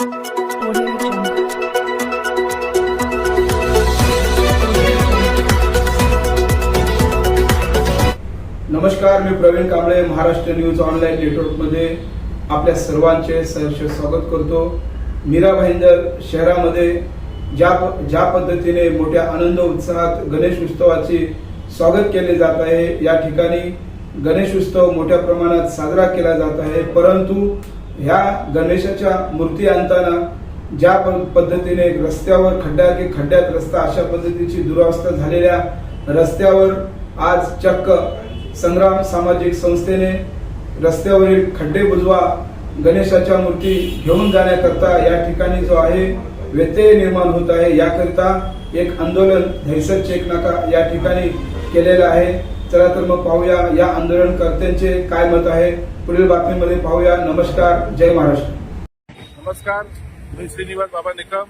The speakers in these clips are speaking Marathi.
नमस्कार मी प्रवीण कांबळे महाराष्ट्र न्यूज ऑनलाईन नेटवर्कमध्ये आपल्या सर्वांचे सहर्ष स्वागत करतो. मीरा भाईंदर शहरामध्ये ज्या ज्या पद्धतीने मोठ्या आनंद उत्साहात गणेश उत्सवाचे स्वागत केले जात आहे या ठिकाणी गणेश उत्सव मोठ्या प्रमाणात साजरा केला जात आहे. परंतु ह्या गणेशाच्या मूर्ती आणताना ज्या प- पद्धतीने रस्त्यावर खड्ड्या की खड्ड्यात रस्ता अशा पद्धतीची दुरावस्था झालेल्या रस्त्यावर आज चक्क संग्राम सामाजिक संस्थेने रस्त्यावरील खड्डे बुजवा गणेशाच्या मूर्ती घेऊन जाण्याकरता या ठिकाणी जो आहे व्यत्यय निर्माण होत आहे. याकरिता एक आंदोलन धैसर चेक नाका या ठिकाणी केलेलं आहे. चला तर मग पाहूया या आंदोलनकर्त्यांचे काय मत आहे. पुढील बातमीमध्ये पाहूया. नमस्कार. जय महाराष्ट्र. नमस्कार. मी श्रीनिवास बाबा निकम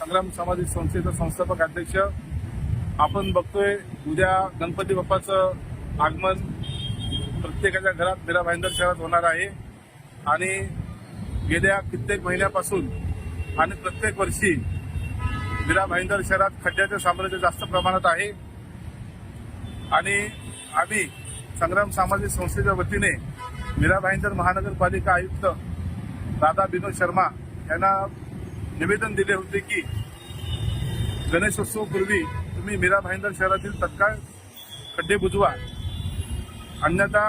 संग्राम सामाजिक संस्थेचा संस्थापक अध्यक्ष. आपण बघतोय उद्या गणपती बाप्पाचं आगमन प्रत्येकाच्या घरात मीरा भाईंदर शहरात होणार आहे. आणि गेल्या कित्येक महिन्यापासून आणि प्रत्येक वर्षी मीरा भाईंदर शहरात खड्ड्याचे साम्राज्य जास्त प्रमाणात आहे. आणि आम्ही संग्राम सामाजिक संस्थेच्या वतीने मीरा भाईंदर महानगरपालिका आयुक्त दादा विनोद शर्मा यांना निवेदन दिले होते की गणेशोत्सवपूर्वी तुम्ही मीरा भाईंदर शहरातील तत्काळ खड्डे बुजवा. अन्यथा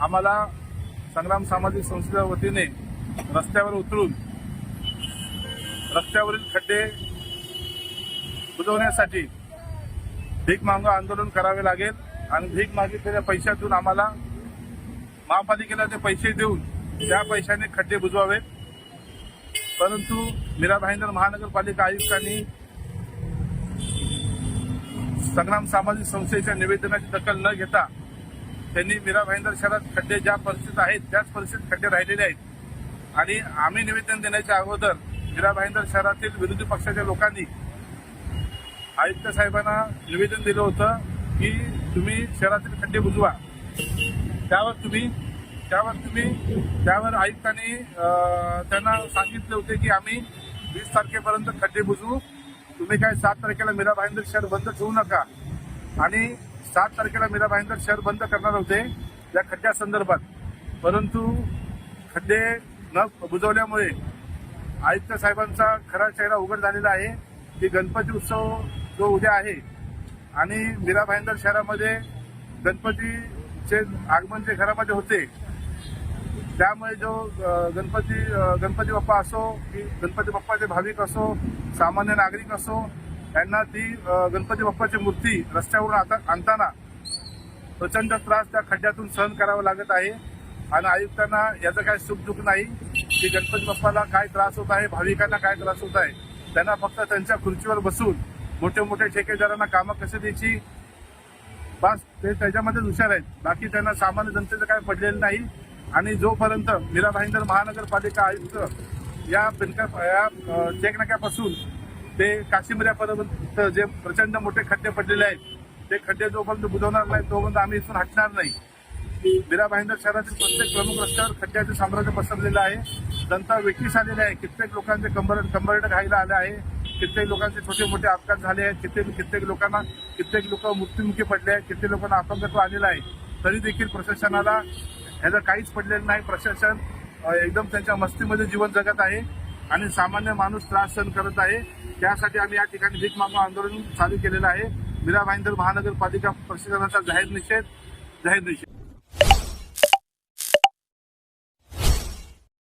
आम्हाला संग्राम सामाजिक संस्थेच्या वतीने रस्त्यावर उतरून रस्त्यावरील खड्डे बुजवण्यासाठी भीक मागं आंदोलन करावे लागेल. आणि भीक मागितलेल्या पैशातून आम्हाला महापालिकेला ते पैसे देऊन त्या पैशाने खड्डे बुजवावेत. परंतु मीरा भाईंदर महानगरपालिका आयुक्तांनी संग्राम सामाजिक संस्थेच्या निवेदनाची दखल न घेता त्यांनी मीरा भाईंदर शहरात खड्डे ज्या परिस्थितीत आहेत त्याच परिस्थितीत खड्डे राहिलेले आहेत. आणि आम्ही निवेदन देण्याच्या अगोदर मीरा भाईंदर शहरातील विरोधी पक्षाच्या लोकांनी आयुक्त साहेबांना निवेदन दिलं होतं. की तुम्ही शहरातील खड्डे बुजवा. त्यावर तुम्ही त्यावर तुम्ही त्यावर आयुक्तांनी त्यांना सांगितले होते की आम्ही वीस तारखेपर्यंत खड्डे बुजवू. तुम्ही काय सात तारखेला मीरा भाईंदर शहर बंद ठेवू नका. आणि सात तारखेला मीरा भाईंदर शहर बंद करणार होते या खड्ड्या संदर्भात. परंतु खड्डे न बुजवल्यामुळे आयुक्त साहेबांचा खरा चेहरा उघड झालेला आहे. की गणपती उत्सव जो उद्या आहे आणि मीरा भाईंदर शहरामध्ये गणपतीचे आगमन जे घरामध्ये होते. त्यामुळे जो गणपती गणपती बाप्पा असो की गणपती बाप्पाचे भाविक असो सामान्य नागरिक असो त्यांना ती गणपती बाप्पाची मूर्ती रस्त्यावरून आता आणताना प्रचंड त्रास त्या खड्ड्यातून सहन करावा लागत आहे. आणि आयुक्तांना याचं काय सुखदुःख नाही की गणपती बाप्पाला काय त्रास होत आहे भाविकांना काय त्रास होत आहे. त्यांना फक्त त्यांच्या खुर्चीवर बसून मोठे मोठे ठेकेदारांना कामं कसे द्यायची? बस ते त्याच्यामध्येच हुशार आहेत. बाकी त्यांना सामान्य जनतेचं काय पडलेलं नाही. आणि जोपर्यंत मीरा भाईंदर महानगरपालिका आयुक्त या पिनका या चेकनाक्यापासून ते काशीमऱ्यापर्यंत जे प्रचंड मोठे खड्डे पडलेले आहेत ते खड्डे जोपर्यंत बुजवणार नाही तोपर्यंत आम्ही इथून हटणार नाही. मीरा भाईंदर शहरातील प्रत्येक प्रमुख रस्त्यावर खड्ड्याचे साम्राज्य पसरलेलं आहे. जनता वेठीस आलेली आहे. कित्येक लोकांचे कंबर कंबरट घायला आले आहे. कित्येक लोकांचे छोटे मोठे अपघात झाले आहेत. कित्येक कित्येक लोकांना कित्येक लोक मृत्युमुखी पडले आहेत. कित्येक लोकांना अपंगत्व आलेलं आहे. तरी देखील प्रशासनाला ह्याचं काहीच पडलेलं नाही. प्रशासन एकदम त्यांच्या मस्तीमध्ये जीवन जगत आहे आणि सामान्य माणूस त्रास सहन करत आहे. त्यासाठी आम्ही या ठिकाणी भीक मागो आंदोलन चालू केलेलं आहे. मीरा भाईंदर महानगरपालिका प्रशासनाचा जाहीर निषेध जाहीर निषेध.